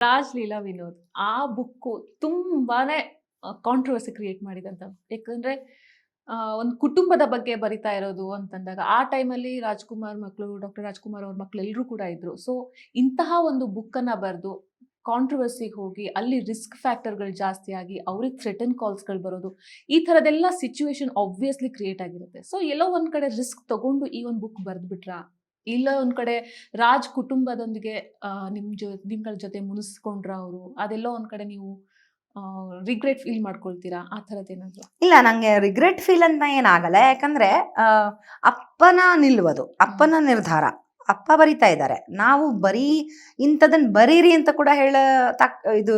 ರಾಜ್ ಲೀಲಾ ವಿನೋದ್ ಆ ಬುಕ್ಕು ತುಂಬಾನೇ controversy create ಮಾಡಿದಂತ ಯಾಕಂದ್ರೆ ಒಂದು ಕುಟುಂಬದ ಬಗ್ಗೆ ಬರಿತಾ ಇರೋದು ಅಂತಂದಾಗ, ಆ ಟೈಮಲ್ಲಿ ರಾಜ್ಕುಮಾರ್ ಮಕ್ಕಳು ಡಾಕ್ಟರ್ ರಾಜ್ಕುಮಾರ್ ಅವ್ರ ಮಕ್ಕಳು ಎಲ್ಲರೂ ಕೂಡ ಇದ್ರು. ಸೊ ಇಂತಹ ಒಂದು ಬುಕ್ಕನ್ನು ಬರೆದು ಕಾಂಟ್ರವರ್ಸಿಗೆ ಹೋಗಿ, ಅಲ್ಲಿ ರಿಸ್ಕ್ ಫ್ಯಾಕ್ಟರ್ಗಳು ಜಾಸ್ತಿ ಆಗಿ, ಅವ್ರಿಗೆ ಥ್ರೆಟನ್ ಕಾಲ್ಸ್ಗಳು ಬರೋದು, ಈ ಥರದೆಲ್ಲ ಸಿಚುವೇಶನ್ ಆಬ್ವಿಯಸ್ಲಿ ಕ್ರಿಯೇಟ್ ಆಗಿರುತ್ತೆ. ಸೊ ಎಲ್ಲೋ ಒಂದು ಕಡೆ ರಿಸ್ಕ್ ತಗೊಂಡು ಈ ಒಂದು ಬುಕ್ ಬರೆದ್ಬಿಟ್ರಾ ಇಲ್ಲ ಒಂದು ಕಡೆ ರಾಜ್ ಕುಟುಂಬದೊಂದಿಗೆ ನಿಮ್ಮ ನಿಮ್ ಜೊ ನಿಮ್ಗಳ ಜೊತೆ ಮುನಿಸ್ಕೊಂಡ್ರ ಅವರು ಅದೆಲ್ಲೋ ಒಂದ್ ಕಡೆ ನೀವು ರಿಗ್ರೆಟ್ ಫೀಲ್ ಮಾಡ್ಕೊಳ್ತೀರಾ? ಆ ಥರದ್ದೇನಾದ್ರು ಇಲ್ಲ ನಂಗೆ ರಿಗ್ರೆಟ್ ಫೀಲ್ ಅಂತ ಏನಾಗಲ್ಲ. ಯಾಕಂದ್ರೆ ಆ, ಅಪ್ಪನ ನಿಲ್ವದು ಅಪ್ಪನ ನಿರ್ಧಾರ. ಅಪ್ಪ ಬರಿತಾ ಇದ್ದಾರೆ. ನಾವು ಬರೀ ಇಂಥದನ್ನ ಬರೀರಿ ಅಂತ ಕೂಡ ಹೇಳ ತಕ್ ಇದು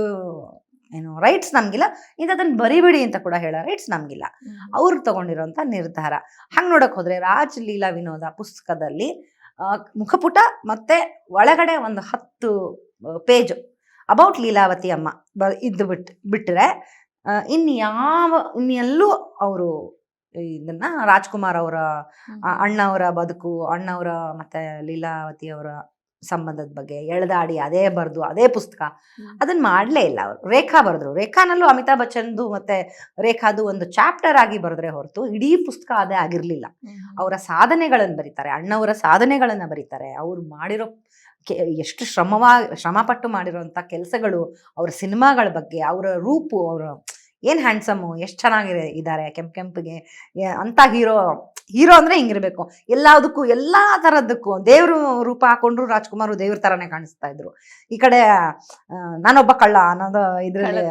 ಏನು ರೈಟ್ಸ್ ನಮಗಿಲ್ಲ. ಇಂಥದನ್ನ ಬರಿಬೇಡಿ ಅಂತ ಕೂಡ ಹೇಳೋ ರೈಟ್ಸ್ ನಮಗಿಲ್ಲ. ಅವ್ರು ತಗೊಂಡಿರೋಂಥ ನಿರ್ಧಾರ. ಹಂಗೆ ನೋಡಕ್ ಹೋದ್ರೆ ರಾಜ್ ಲೀಲಾ ವಿನೋದ ಪುಸ್ತಕದಲ್ಲಿ ಮುಖಪುಟ ಮತ್ತೆ ಒಳಗಡೆ ಒಂದು ಹತ್ತು ಪೇಜ್ ಅಬೌಟ್ ಲೀಲಾವತಿ ಅಮ್ಮ ಬ ಇದ್ದು ಬಿಟ್ ಬಿಟ್ಟರೆ ಇನ್ಯಾವ ಇನ್ನೆಲ್ಲೂ ಅವರು ಇದನ್ನ ರಾಜ್ಕುಮಾರ್ ಅವರ ಅಣ್ಣವರ ಬದುಕು ಅಣ್ಣವರ ಮತ್ತೆ ಲೀಲಾವತಿ ಅವರ ಸಂಬಂಧದ ಬಗ್ಗೆ ಎಳೆದಾಡಿ ಅದೇ ಬರ್ದು ಅದೇ ಪುಸ್ತಕ ಅದನ್ನ ಮಾಡ್ಲೇ ಇಲ್ಲ ಅವರು. ರೇಖಾ ಬರೆದ್ರು. ರೇಖಾನಲ್ಲೂ ಅಮಿತಾಬ್ ಬಚ್ಚನ್ದು ಮತ್ತೆ ರೇಖಾದು ಒಂದು ಚಾಪ್ಟರ್ ಆಗಿ ಬರೆದ್ರೆ ಹೊರತು ಇಡೀ ಪುಸ್ತಕ ಅದೇ ಆಗಿರ್ಲಿಲ್ಲ. ಅವರ ಸಾಧನೆಗಳನ್ನು ಬರೀತಾರೆ ಅಣ್ಣವರ ಸಾಧನೆಗಳನ್ನು ಬರೀತಾರೆ. ಅವ್ರು ಮಾಡಿರೋ ಕೆ ಎಷ್ಟು ಶ್ರಮವಾಗಿ ಶ್ರಮಪಟ್ಟು ಮಾಡಿರೋಂಥ ಕೆಲಸಗಳು ಅವರ ಸಿನಿಮಾಗಳ ಬಗ್ಗೆ ಅವರ ರೂಪು ಅವರ ಏನು ಹ್ಯಾಂಡ್ಸಮ್ಮು ಎಷ್ಟು ಚೆನ್ನಾಗಿ ಇದ್ದಾರೆ ಕೆಂಪ್ ಕೆಂಪಿಗೆ ಅಂತ ಹೀರೋ ಹೀರೋ ಅಂದ್ರೆ ಹಿಂಗಿರ್ಬೇಕು. ಎಲ್ಲದಕ್ಕೂ ಎಲ್ಲ ತರದಕ್ಕೂ ದೇವರು ರೂಪ ಹಾಕೊಂಡ್ರು ರಾಜ್ಕುಮಾರ್ ದೇವ್ರ ಥರನೇ ಕಾಣಿಸ್ತಾ ಇದ್ರು. ಈ ಕಡೆ ನಾನೊಬ್ಬ ಕಳ್ಳ ಅನ್ನೋದು ಇದ್ರಲ್ಲಿ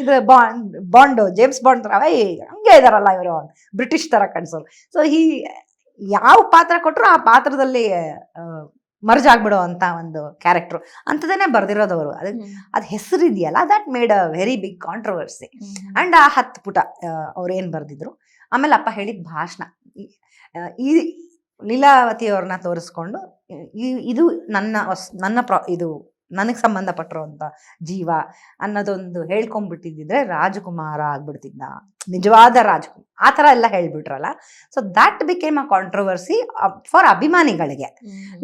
ಇದ್ರ ಬಾಂಡ್ ಬಾಂಡ್ ಜೇಮ್ಸ್ ಬಾಂಡ್ ತರ ಹಂಗೆ ಇದಾರಲ್ಲ ಇವರು ಬ್ರಿಟಿಷ್ ತರ ಕಾಣಿಸೋರು. ಸೊ ಈ ಯಾವ ಪಾತ್ರ ಕೊಟ್ಟರು ಆ ಪಾತ್ರದಲ್ಲಿ ಮರ್ಜ್ ಆಗ್ಬಿಡೋ ಅಂತ ಒಂದು ಕ್ಯಾರೆಕ್ಟರ್ ಅಂಥದನ್ನೇ ಬರ್ದಿರೋದವರು. ಅದಕ್ಕೆ ಅದು ಹೆಸರು ಇದೆಯಲ್ಲ that made a very big controversy and ಆ ಹತ್ತು ಪುಟ ಅವ್ರು ಏನು ಬರೆದಿದ್ರು? ಆಮೇಲೆ ಅಪ್ಪ ಹೇಳಿದ ಭಾಷಣ. ಈ- ಲೀಲಾವತಿಯವ್ರನ್ನ ತೋರಿಸ್ಕೊಂಡು ಈ ಇದು ನನ್ನ ನನ್ನ ಪ್ರಾ ಇದು ನನಗೆ ಅಂತ ಜೀವ ಅನ್ನೋದೊಂದು ಹೇಳ್ಕೊಂಡ್ಬಿಟ್ಟಿದ್ದಿದ್ರೆ ರಾಜಕುಮಾರ ಆಗ್ಬಿಡ್ತಿದ್ದ ನಿಜವಾದ ರಾಜಕುಮಾರ್. ಆ ಥರ ಎಲ್ಲ ಹೇಳ್ಬಿಟ್ರಲ್ಲ. So that became a controversy for ಅಭಿಮಾನಿಗಳಿಗೆ.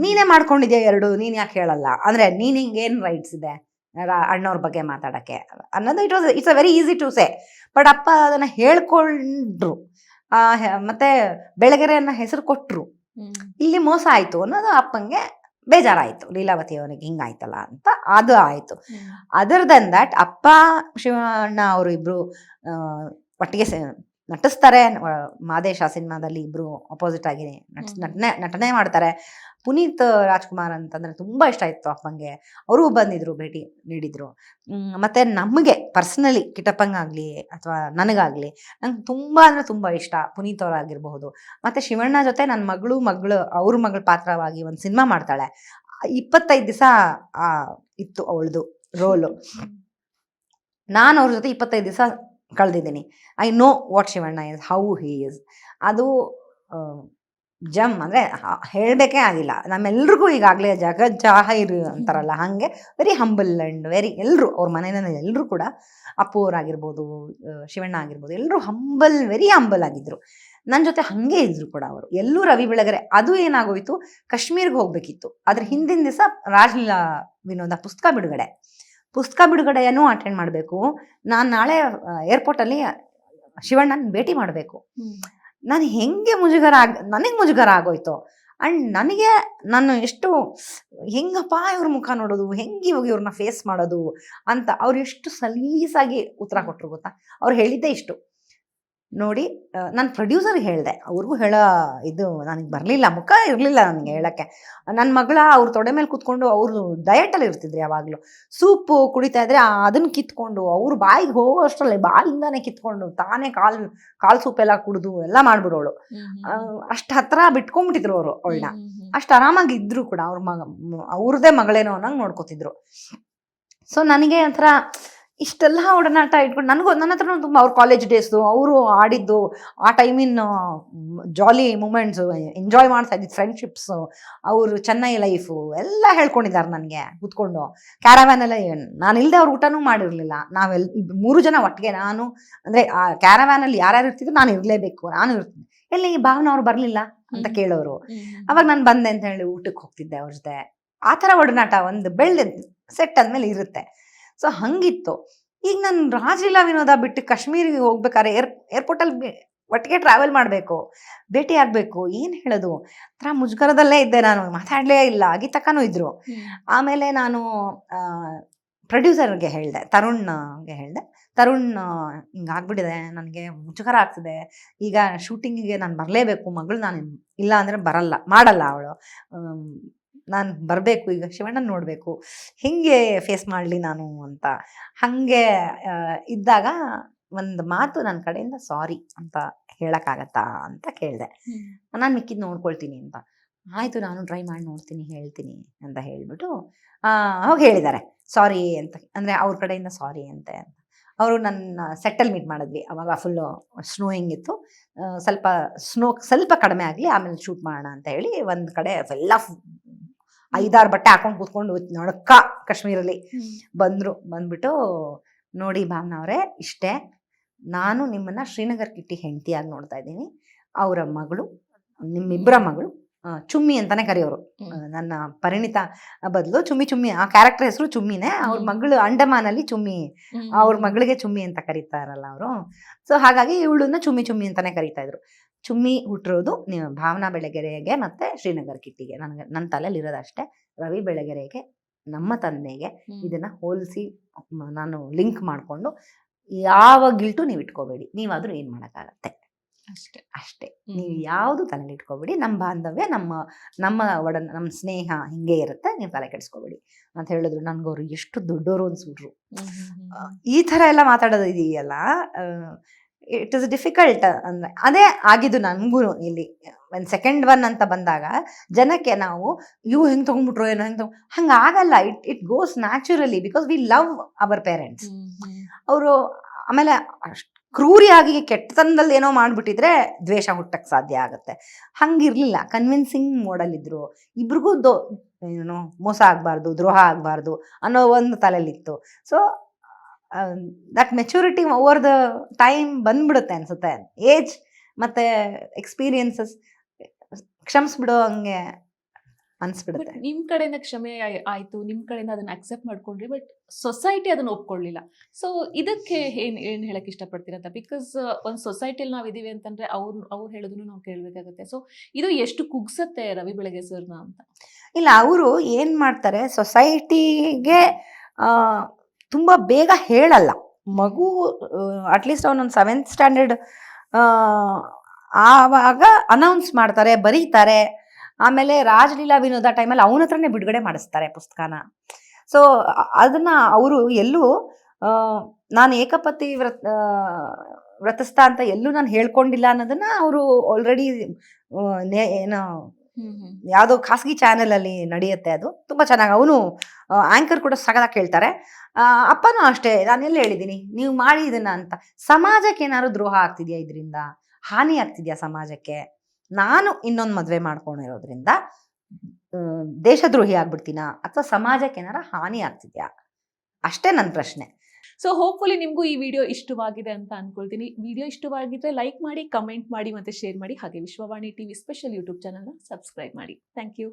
ನೀನೇ ಮಾಡ್ಕೊಂಡಿದ್ಯಾ ಎರಡು? ನೀನು ಯಾಕೆ ಹೇಳಲ್ಲ? ಅಂದ್ರೆ ನೀನು ಹಿಂಗೇನ್ ರೈಟ್ಸ್ ಇದೆ? ಅಣ್ಣವ್ರ ಬಗ್ಗೆ ಮಾತಾಡಕ್ಕೆ. ಅನ್ನೋದು it was it's a very easy to say but ಅಪ್ಪ ಅದನ್ನ ಹೇಳ್ಕೊಂಡ್ರು. ಮತ್ತೆ ಬೆಳಗೆರೆ ಅನ್ನೋ ಹೆಸರು ಕೊಟ್ರು. ಇಲ್ಲಿ ಮೋಸ ಆಯ್ತು ಅನ್ನೋದು ಅಪ್ಪಂಗೆ ಬೇಜಾರಾಯ್ತು. ಲೀಲಾವತಿ ಅವನಿಗೆ ಹಿಂಗಾಯ್ತಲ್ಲ ಅಂತ. ಅದು ಆಯಿತು. ಅದರ್ ದನ್ ದಟ್ ಅಪ್ಪ ಶಿವಣ್ಣ ಅವರು ಇಬ್ರು ಆ, ಒಟ್ಟಿಗೆ ಸೆ- ನಟಿಸ್ತಾರೆ. ಮಾದೇಶ ಸಿನಿಮಾದಲ್ಲಿ ಇಬ್ರು ಅಪೋಸಿಟ್ ಆಗಿ ನಟ ನಟನೆ ನಟನೆ ಮಾಡ್ತಾರೆ. ಪುನೀತ್ ರಾಜ್ಕುಮಾರ್ ಅಂತಂದ್ರೆ ತುಂಬಾ ಇಷ್ಟ ಇತ್ತು ಅಪ್ಪಂಗೆ ಅವರು ಬಂದಿದ್ರು ಭೇಟಿ ನೀಡಿದ್ರು. ಮತ್ತೆ ನಮಗೆ ಪರ್ಸನಲಿ ಕಿಟಪ್ಪಂಗಾಗ್ಲಿ ಅಥವಾ ನನಗಾಗ್ಲಿ ನಂಗೆ ತುಂಬಾ ಅಂದ್ರೆ ತುಂಬಾ ಇಷ್ಟ ಪುನೀತ್ ಅವರಾಗಿರ್ಬಹುದು. ಮತ್ತೆ ಶಿವಣ್ಣ ಜೊತೆ ನನ್ನ ಮಗಳು ಮಗಳು ಅವ್ರ ಮಗಳ ಪಾತ್ರವಾಗಿ ಒಂದು ಸಿನಿಮಾ ಮಾಡ್ತಾಳೆ. ಇಪ್ಪತ್ತೈದು ದಿವಸ ಇತ್ತು ಅವಳದು ರೋಲು. ನಾನು ಅವ್ರ ಜೊತೆ ಇಪ್ಪತ್ತೈದು ದಿವಸ ಕಳೆದಿದ್ದೀನಿ. I know what Shivanna is how he is ಅದು ಜಮ್ ಅಂದರೆ ಹೇಳಬೇಕೇ ಆಗಿಲ್ಲ. ನಮ್ಮೆಲ್ರಿಗೂ ಈಗಾಗಲೇ ಜಗಜ್ಜಾಹಿರ್ ಅಂತಾರಲ್ಲ, ಹಾಗೆ ವೆರಿ ಹಂಬಲ್ ಆ್ಯಂಡ್ ವೆರಿ ಎಲ್ಲರೂ ಅವ್ರ ಮನೆಯಲ್ಲಿ ಎಲ್ಲರೂ ಕೂಡ ಅಪ್ಪು ಅವರಾಗಿರ್ಬೋದು ಶಿವಣ್ಣ ಆಗಿರ್ಬೋದು ಎಲ್ಲರೂ ಹಂಬಲ್ ವೆರಿ ಹಂಬಲ್ ಆಗಿದ್ರು. ನನ್ನ ಜೊತೆ ಹಾಗೆ ಇದ್ರು ಕೂಡ ಅವರು. ಎಲ್ಲೂ ರವಿ ಬೆಳಗೆರೆ, ಅದು ಏನಾಗೋಯಿತು? ಕಾಶ್ಮೀರ್ಗೆ ಹೋಗ್ಬೇಕಿತ್ತು. ಅದ್ರ ಹಿಂದಿನ ದಿವಸ ರಾಜ್ಲೀಲಾ ವಿನೋದ ಪುಸ್ತಕ ಬಿಡುಗಡೆ. ಪುಸ್ತಕ ಬಿಡುಗಡೆಯನ್ನು ಅಟೆಂಡ್ ಮಾಡಬೇಕು. ನಾನು ನಾಳೆ ಏರ್ಪೋರ್ಟಲ್ಲಿ ಶಿವಣ್ಣನ ಭೇಟಿ ಮಾಡಬೇಕು. ನಾನು ಹೆಂಗೆ ಮುಜುಗರ ಆಗ, ನನಗೆ ಮುಜುಗರ ಆಗೋಯ್ತು. ಅಂಡ್ ನನಗೆ, ನಾನು ಎಷ್ಟು, ಹೆಂಗಪ್ಪ ಇವ್ರ ಮುಖ ನೋಡೋದು, ಹೆಂಗೆ ಇವಾಗ ಇವ್ರನ್ನ ಫೇಸ್ ಮಾಡೋದು ಅಂತ ಅವ್ರು ಎಷ್ಟು ಸಲೀಸಾಗಿ ಉತ್ತರ ಕೊಟ್ಟರು ಗೊತ್ತಾ? ಅವ್ರು ಹೇಳಿದ್ದೆ ಇಷ್ಟು. ನೋಡಿ ನಾನು ಪ್ರೊಡ್ಯೂಸರ್ ಹೇಳಿದೆ. ಅವ್ರಿಗೂ ಹೇಳೋ ಇದು ನನಗೆ ಬರಲಿಲ್ಲ ಮುಖ ಇರಲಿಲ್ಲ ನನಗೆ ಹೇಳೋಕ್ಕೆ. ನನ್ನ ಮಗಳ ಅವ್ರ ತೊಡೆ ಮೇಲೆ ಕೂತ್ಕೊಂಡು ಅವರು ಡಯಟಲ್ಲಿ ಇರ್ತಿದ್ರು ಯಾವಾಗಲೂ. ಸೂಪು ಕುಡಿತಾ ಇದ್ರೆ ಅದನ್ನು ಕಿತ್ಕೊಂಡು ಅವ್ರ ಬಾಯಿಗೆ ಹೋಗೋ ಅಷ್ಟರಲ್ಲಿ ಬಾಯಿಂದಾನೆ ಕಿತ್ಕೊಂಡು ತಾನೇ ಕಾಲು ಕಾಲ್ ಸೂಪೆಲ್ಲ ಕುಡಿದು ಎಲ್ಲ ಮಾಡಿಬಿಡೋಳು. ಅಷ್ಟು ಹತ್ರ ಬಿಟ್ಕೊಂಡ್ಬಿಟ್ಟಿದ್ರು ಅವರು ಅವಳನ್ನ ಅಷ್ಟು ಆರಾಮಾಗಿ ಇದ್ರು ಕೂಡ ಅವ್ರ ಮಗ ಅವ್ರದೇ ಮಗಳೇನೋ ಅನ್ನಂಗೆ ನೋಡ್ಕೋತಿದ್ರು. ಸೊ ನನಗೆ ಒಂಥರ ಇಷ್ಟೆಲ್ಲ ಒಡನಾಟ ಇಟ್ಕೊಂಡು ನನಗೂ ನನ್ನ ಹತ್ರ ತುಂಬ ಅವ್ರ ಕಾಲೇಜ್ ಡೇಸ್ದು ಅವರು ಆಡಿದ್ದು ಆ ಟೈಮಿನ ಜಾಲಿ ಮೂಮೆಂಟ್ಸು ಎಂಜಾಯ್ ಮಾಡ್ತಾ ಇದ್ದಿದ್ದು ಫ್ರೆಂಡ್ಶಿಪ್ಸು ಅವರು ಚೆನ್ನೈ ಲೈಫು ಎಲ್ಲ ಹೇಳ್ಕೊಂಡಿದ್ದಾರೆ ನನಗೆ ಕೂತ್ಕೊಂಡು. ಕ್ಯಾರವ್ಯಾನೆಲ್ಲ ನಾನು ಇಲ್ಲದೆ ಅವ್ರು ಊಟನೂ ಮಾಡಿರಲಿಲ್ಲ. ನಾವೆಲ್ಲ ಮೂರು ಜನ ಒಟ್ಟಿಗೆ ನಾನು ಅಂದರೆ ಆ ಕ್ಯಾರವ್ಯಾನಲ್ಲಿ ಯಾರ್ಯಾರು ಇರ್ತಿದ್ರು ನಾನು ಇರಲೇಬೇಕು ನಾನು ಇರ್ತೀನಿ ಎಲ್ಲಿ ಭಾವನ ಅವ್ರು ಬರಲಿಲ್ಲ ಅಂತ ಕೇಳೋರು. ಅವಾಗ ನಾನು ಬಂದೆ ಅಂತ ಹೇಳಿ ಊಟಕ್ಕೆ ಹೋಗ್ತಿದ್ದೆ ಅವ್ರ ಜೊತೆ. ಆ ಥರ ಒಡನಾಟ ಒಂದು ಬೆಳ್ದ ಸೆಟ್ ಆದ್ಮೇಲೆ ಇರುತ್ತೆ. ಸೊ ಹಂಗಿತ್ತು. ಈಗ ನಾನು ರಾಜಲೀಲಾ ವಿನೋದ ಬಿಟ್ಟು ಕಾಶ್ಮೀರಿಗೆ ಹೋಗ್ಬೇಕಾದ್ರೆ ಏರ್ ಏರ್ಪೋರ್ಟಲ್ಲಿ ಒಟ್ಟಿಗೆ ಟ್ರಾವೆಲ್ ಮಾಡಬೇಕು ಭೇಟಿ ಆಗಬೇಕು ಏನು ಹೇಳೋದು? ಥರ ಮುಜುಗರದಲ್ಲೇ ಇದ್ದೆ ನಾನು ಮಾತಾಡಲೇ ಇಲ್ಲ ಆಗಿ ಗೀತಕ್ಕನೂ ಇದ್ರು ಆಮೇಲೆ ನಾನು ಪ್ರೊಡ್ಯೂಸರ್ಗೆ ಹೇಳಿದೆ ತರುಣ್ಗೆ ಹೇಳಿದೆ ತರುಣ್ ಹಿಂಗಾಗ್ಬಿಟ್ಟಿದೆ ನನಗೆ ಮುಜುಗರ ಆಗ್ತಿದೆ ಈಗ ಶೂಟಿಂಗಿಗೆ ನಾನು ಬರಲೇಬೇಕು ಮಗಳು ನಾನು ಇಲ್ಲ ಅಂದರೆ ಬರಲ್ಲ ಮಾಡಲ್ಲ ಅವಳು. ನಾನು ಬರಬೇಕು ಈಗ ಶಿವಣ್ಣನ ನೋಡಬೇಕು. ಹೇಗೆ ಫೇಸ್ ಮಾಡಲಿ ನಾನು? ಅಂತ. ಹಾಗೆ ಇದ್ದಾಗ ಒಂದು ಮಾತು ನನ್ನ ಕಡೆಯಿಂದ ಸಾರಿ ಅಂತ ಹೇಳೋಕ್ಕಾಗತ್ತಾ ಅಂತ ಕೇಳಿದೆ. ನಾನು ಮಿಕ್ಕಿದ್ದು ನೋಡ್ಕೊಳ್ತೀನಿ ಅಂತ. ಆಯಿತು ನಾನು ಟ್ರೈ ಮಾಡಿ ನೋಡ್ತೀನಿ ಹೇಳ್ತೀನಿ ಅಂತ ಹೇಳಿಬಿಟ್ಟು ಅವಾಗ ಹೇಳಿದ್ದಾರೆ ಸಾರಿ ಅಂತ. ಅಂದರೆ ಅವ್ರ ಕಡೆಯಿಂದ ಸಾರಿ ಅಂತೆ ಅಂತ. ಅವರು ನನ್ನ ಸೆಟ್ಟಲ್ ಮೀಟ್ ಮಾಡಿದ್ವಿ. ಅವಾಗ ಫುಲ್ಲು ಸ್ನೋಯಿಂಗ್ ಇತ್ತು. ಸ್ವಲ್ಪ ಸ್ನೋ ಸ್ವಲ್ಪ ಕಡಿಮೆ ಆಗಲಿ ಆಮೇಲೆ ಶೂಟ್ ಮಾಡೋಣ ಅಂತ ಹೇಳಿ ಒಂದು ಕಡೆ ಎಲ್ಲ ಐದಾರು ಬಟ್ಟೆ ಹಾಕೊಂಡು ಕೂತ್ಕೊಂಡು ನಡ್ಕ ಕಾಶ್ಮೀರಲ್ಲಿ. ಬಂದರು ಬಂದ್ಬಿಟ್ಟು ನೋಡಿ ಭಾವನಾ ಅವರೇ ಇಷ್ಟೇ. ನಾನು ನಿಮ್ಮನ್ನ ಶ್ರೀನಗರ್ ಕಿಟ್ಟಿ ಹೆಂಡತಿಯಾಗಿ ನೋಡ್ತಾ ಇದ್ದೀನಿ. ಅವರ ಮಗಳು ನಿಮ್ಮಿಬ್ಬರ ಮಗಳು ಚುಮ್ಮಿ ಅಂತಾನೆ ಕರೆಯೋರು. ನನ್ನ ಪರಿಣಿತ ಬದಲು ಚುಮ್ಮಿ ಚುಮ್ಮಿ ಆ ಕ್ಯಾರೆಕ್ಟರ್ ಹೆಸರು ಚುಮ್ಮಿನೇ ಅವ್ರ ಮಗಳು ಅಂಡಮಾನ್ ಅಲ್ಲಿ ಚುಮ್ಮಿ ಅವ್ರ ಮಗಳಿಗೆ ಚುಮ್ಮಿ ಅಂತ ಕರೀತಾ ಇರಲ್ಲ ಅವರು. ಸೊ ಹಾಗಾಗಿ ಇವಳನ್ನ ಚುಮ್ಮಿ ಚುಮ್ಮಿ ಅಂತಾನೆ ಕರೀತಾ ಇದ್ರು. ಚುಮ್ಮಿ ಹುಟ್ಟಿರೋದು ನೀವು ಭಾವನಾ ಬೆಳಗೆರೆಗೆ ಮತ್ತೆ ಶ್ರೀನಗರ್ ಕಿಟ್ಟಿಗೆ. ನನಗೆ ನನ್ನ ತಲೆಯಲ್ಲಿ ಇರೋದಷ್ಟೇ ರವಿ ಬೆಳಗೆರೆಗೆ ನಮ್ಮ ತಂದೆಗೆ ಇದನ್ನ ಹೋಲಿಸಿ ನಾನು ಲಿಂಕ್ ಮಾಡಿಕೊಂಡು ಯಾವ ಗಿಲ್ಟು ನೀವು ಇಟ್ಕೋಬೇಡಿ. ನೀವಾದ್ರೂ ಏನ್ ಮಾಡೋಕ್ಕಾಗತ್ತೆ? ಅಷ್ಟೇ. ಅಷ್ಟೇ. ನೀವು ಯಾವುದು ತಲೆಯಲ್ಲಿ ಇಟ್ಕೋಬೇಡಿ ನಮ್ಮ ಬಾಂಧವ್ಯ ನಮ್ಮ ನಮ್ಮ ಒಡ ನಮ್ಮ ಸ್ನೇಹ ಹಿಂಗೆ ಇರುತ್ತೆ. ನೀವು ತಲೆ ಕೆಡಿಸ್ಕೋಬೇಡಿ ಅಂತ ಹೇಳಿದ್ರು. ನನ್ಗವ್ರು ಎಷ್ಟು ದೊಡ್ಡವರು ಅನ್ಸ್ಬಿಟ್ರು. ಈ ಥರ ಎಲ್ಲ ಮಾತಾಡೋದು ಇದೆಯಲ್ಲ ಇಟ್ ಇಸ್ ಡಿಫಿಕಲ್ಟ್ ಅಂದ್ರೆ ಅದೇ ಆಗಿದ್ದು ನನಗೂ ಇಲ್ಲಿ ಒಂದು ಸೆಕೆಂಡ್ ಒನ್ ಅಂತ ಬಂದಾಗ ಜನಕ್ಕೆ ನಾವು ಇವು ಹೆಂಗೆ ತೊಗೊಂಡ್ಬಿಟ್ರು ಏನೋ ಹೆಂಗೆ ತಗೊಂಡ್ ಹಂಗೆ ಆಗಲ್ಲ. It it goes naturally because we love our parents ಅವರು ಆಮೇಲೆ ಅಷ್ಟು ಕ್ರೂರಿಯಾಗಿ ಕೆಟ್ಟತನದಲ್ಲಿ ಏನೋ ಮಾಡಿಬಿಟ್ಟಿದ್ರೆ ದ್ವೇಷ ಹುಟ್ಟಕ್ಕೆ ಸಾಧ್ಯ ಆಗುತ್ತೆ. ಹಂಗಿರಲಿಲ್ಲ. ಕನ್ವಿನ್ಸಿಂಗ್ ಮೋಡಲ್ಲಿದ್ದರು ಇಬ್ರಿಗೂ ದೋ, ಏನು, ಮೋಸ ಆಗಬಾರ್ದು, ದ್ರೋಹ ಆಗಬಾರ್ದು ಅನ್ನೋ ಒಂದು ತಲೆಯಲ್ಲಿತ್ತು so that maturity over the time ಬಂದ್ಬಿಡುತ್ತೆ ಅನ್ಸುತ್ತೆ. ಏಜ್ ಮತ್ತು ಎಕ್ಸ್ಪೀರಿಯನ್ಸಸ್ ಕ್ಷಮಿಸ್ಬಿಡೋ ಹಂಗೆ. ಅನ್ಸ್ಬಿಡುತ್ತೆ. ನಿಮ್ ಕಡೆಯಿಂದ ಕ್ಷಮೆ ಆಯ್- ಆಯ್ತು ನಿಮ್ ಕಡೆಯಿಂದ ಅದನ್ನ ಅಕ್ಸೆಪ್ಟ್ ಮಾಡ್ಕೊಂಡ್ರಿ ಬಟ್ ಸೊಸೈಟಿ ಅದನ್ನ ಒಪ್ಕೊಳ್ಳಿಲ್ಲ ಸೊ ಇದಕ್ಕೆ ಏನ್ ಏನ್ ಹೇಳಕ್ ಇಷ್ಟಪಡ್ತೀರಾ ಅಂತ ಬಿಕಾಸ್ ಒಂದ್ ಸೊಸೈಟಿಲಿ ನಾವ್ ಇದೀವಿ ಅಂತಂದ್ರೆ ಅವ್ರು ಅವ್ರು ಹೇಳೋದನ್ನು ನಾವು ಕೇಳ್ಬೇಕಾಗತ್ತೆ. ಸೊ ಇದು ಎಷ್ಟು ಕುಗ್ಸತ್ತೆ ರವಿ ಬೆಳಗ್ಗೆ ಸರ್ನ ಅಂತ? ಇಲ್ಲ ಅವರು ಏನು ಮಾಡ್ತಾರೆ ಸೊಸೈಟಿಗೆ ತುಂಬಾ ಬೇಗ ಹೇಳಲ್ಲ. ಮಗು ಅಟ್ಲೀಸ್ಟ್ ಅವನೊಂದು ಸೆವೆಂತ್ ಸ್ಟ್ಯಾಂಡರ್ಡ್ ಆವಾಗ ಅನೌನ್ಸ್ ಮಾಡ್ತಾರೆ ಬರೀತಾರೆ. ಆಮೇಲೆ ರಾಜಲೀಲಾ ವಿನೋದ ಟೈಮಲ್ಲಿ ಅವನ ಹತ್ರನೇ ಬಿಡುಗಡೆ ಮಾಡಿಸ್ತಾರೆ ಪುಸ್ತಕನ. ಸೊ ಅದನ್ನ ಅವರು ಎಲ್ಲೂ ನಾನು ಏಕಪತಿ ವ್ರತ ವ್ರತಸ್ಥ ಅಂತ ಎಲ್ಲೂ ನಾನು ಹೇಳ್ಕೊಂಡಿಲ್ಲ ಅನ್ನೋದನ್ನ ಅವರು ಆಲ್ರೆಡಿ ಏನು ಯಾವುದೋ ಖಾಸಗಿ ಚಾನೆಲ್ ಅಲ್ಲಿ ನಡೆಯುತ್ತೆ ಅದು. ತುಂಬಾ ಚೆನ್ನಾಗಿ ಅವನು ಆಂಕರ್ ಕೂಡ ಸಗದಾಗಿ ಕೇಳ್ತಾರೆ. ಅಪ್ಪನೂ ಅಷ್ಟೇ ನಾನು ಎಲ್ಲ ಹೇಳಿದ್ದೀನಿ ನೀವು ಮಾಡಿ ಇದನ್ನ ಅಂತ. ಸಮಾಜಕ್ಕೆ ಏನಾದ್ರು ದ್ರೋಹ ಆಗ್ತಿದ್ಯಾ ಇದರಿಂದ? ಹಾನಿ ಆಗ್ತಿದ್ಯಾ ಸಮಾಜಕ್ಕೆ? ನಾನು ಇನ್ನೊಂದು ಮದುವೆ ಮಾಡ್ಕೊಂಡಿರೋದ್ರಿಂದ ದೇಶದ್ರೋಹಿ ಆಗ್ಬಿಡ್ತೀನಾ ಅಥವಾ ಸಮಾಜಕ್ಕೆ ಏನಾರ ಹಾನಿ ಆಗ್ತಿದ್ಯಾ? ಅಷ್ಟೇ ನನ್ನ ಪ್ರಶ್ನೆ. ಸೊ ಹೋಪ್ಫುಲಿ ನಿಮಗೂ ಈ ವಿಡಿಯೋ ಇಷ್ಟವಾಗಿದೆ ಅಂತ ಅನ್ಕೊಳ್ತೀನಿ. ವಿಡಿಯೋ ಇಷ್ಟವಾಗಿದ್ರೆ ಲೈಕ್ ಮಾಡಿ ಕಮೆಂಟ್ ಮಾಡಿ ಮತ್ತೆ ಶೇರ್ ಮಾಡಿ. ಹಾಗೆ ವಿಶ್ವವಾಣಿ ಟಿವಿ ಸ್ಪೆಷಲ್ ಯೂಟ್ಯೂಬ್ ಚಾನಲ್ನ ಸಬ್ಸ್ಕ್ರೈಬ್ ಮಾಡಿ. Thank you